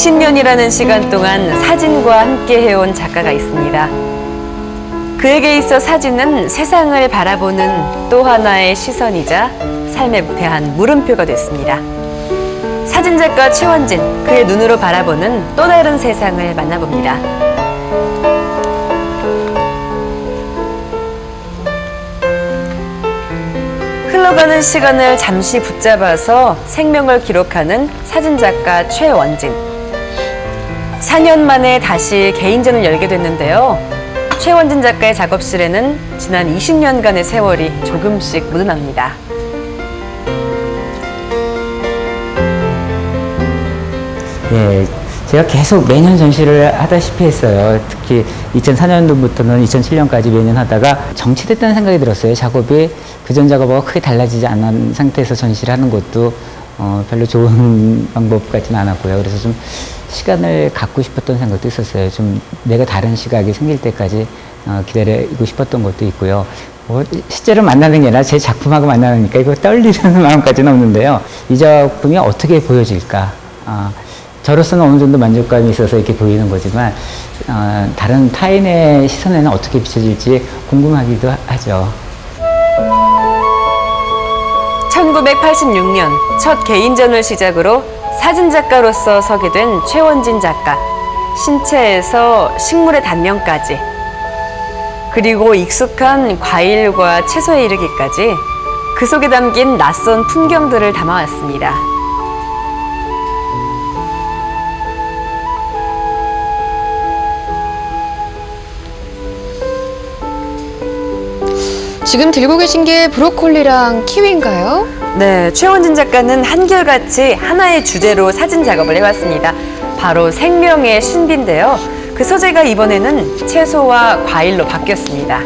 20년이라는 시간 동안 사진과 함께 해온 작가가 있습니다. 그에게 있어 사진은 세상을 바라보는 또 하나의 시선이자 삶에 대한 물음표가 됐습니다. 사진작가 최원진, 그의 눈으로 바라보는 또 다른 세상을 만나봅니다. 흘러가는 시간을 잠시 붙잡아서 생명을 기록하는 사진작가 최원진. 4년 만에 다시 개인전을 열게 됐는데요. 최원진 작가의 작업실에는 지난 20년간의 세월이 조금씩 묻어납니다. 예, 제가 계속 매년 전시를 하다시피 했어요. 특히 2004년도부터는 2007년까지 매년 하다가 정치됐다는 생각이 들었어요. 작업이 그전 작업하고 크게 달라지지 않은 상태에서 전시를 하는 것도 어, 별로 좋은 방법 같지는 않았고요. 그래서 좀 시간을 갖고 싶었던 생각도 있었어요. 좀 내가 다른 시각이 생길 때까지 어, 기다리고 싶었던 것도 있고요. 뭐 실제로 만나는 게 아니라 제 작품하고 만나니까 이거 떨리는 마음까지는 없는데요. 이 작품이 어떻게 보여질까? 아, 저로서는 어느 정도 만족감이 있어서 이렇게 보이는 거지만 어, 다른 타인의 시선에는 어떻게 비춰질지 궁금하기도 하죠. 1986년 첫 개인전을 시작으로 사진작가로서 서게 된 최원진 작가. 신체에서 식물의 단면까지 그리고 익숙한 과일과 채소에 이르기까지 그 속에 담긴 낯선 풍경들을 담아왔습니다. 지금 들고 계신 게 브로콜리랑 키위인가요? 네, 최원진 작가는 한결같이 하나의 주제로 사진 작업을 해왔습니다. 바로 생명의 신비인데요. 그 소재가 이번에는 채소와 과일로 바뀌었습니다.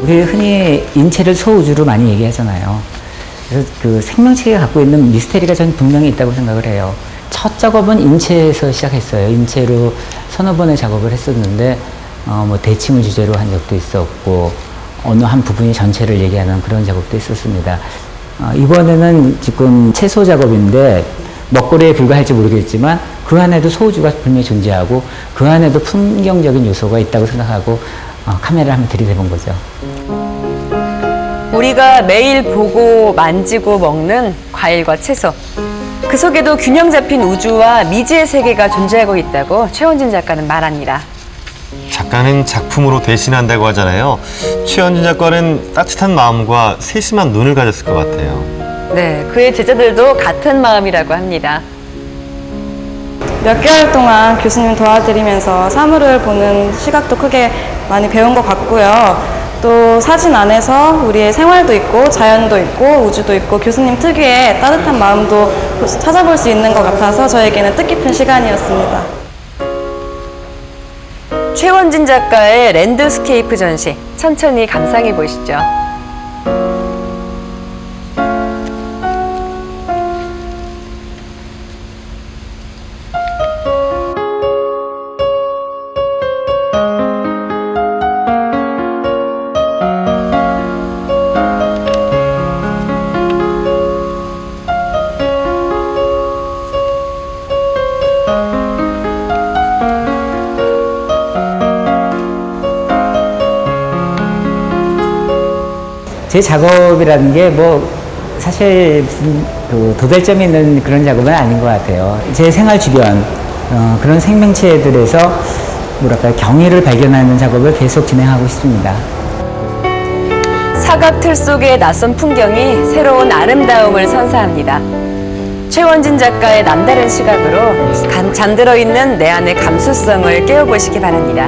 우리 흔히 인체를 소우주로 많이 얘기하잖아요. 그래서 그 생명체가 갖고 있는 미스테리가 저는 분명히 있다고 생각을 해요. 첫 작업은 인체에서 시작했어요. 인체로 서너 번의 작업을 했었는데 어, 뭐 대칭을 주제로 한 적도 있었고 어느 한 부분이 전체를 얘기하는 그런 작업도 있었습니다. 어, 이번에는 지금 채소 작업인데 먹거리에 불과할지 모르겠지만 그 안에도 소우주가 분명히 존재하고 그 안에도 풍경적인 요소가 있다고 생각하고 어, 카메라를 한번 들이대본 거죠. 우리가 매일 보고 만지고 먹는 과일과 채소. 그 속에도 균형 잡힌 우주와 미지의 세계가 존재하고 있다고 최원진 작가는 말합니다. 작가는 작품으로 대신한다고 하잖아요. 최현진 작가는 따뜻한 마음과 세심한 눈을 가졌을 것 같아요. 네, 그의 제자들도 같은 마음이라고 합니다. 몇 개월 동안 교수님 도와드리면서 사물을 보는 시각도 크게 많이 배운 것 같고요. 또 사진 안에서 우리의 생활도 있고 자연도 있고 우주도 있고 교수님 특유의 따뜻한 마음도 찾아볼 수 있는 것 같아서 저에게는 뜻깊은 시간이었습니다. 최원진 작가의 랜드스케이프 전시 천천히 감상해 보시죠. 제 작업이라는 게 뭐 사실 무슨 그 도달점이 있는 그런 작업은 아닌 것 같아요. 제 생활 주변 어, 그런 생명체들에서 뭐랄까 경의를 발견하는 작업을 계속 진행하고 싶습니다. 사각 틀 속의 낯선 풍경이 새로운 아름다움을 선사합니다. 최원진 작가의 남다른 시각으로 감- 잠들어 있는 내 안의 감수성을 깨워보시기 바랍니다.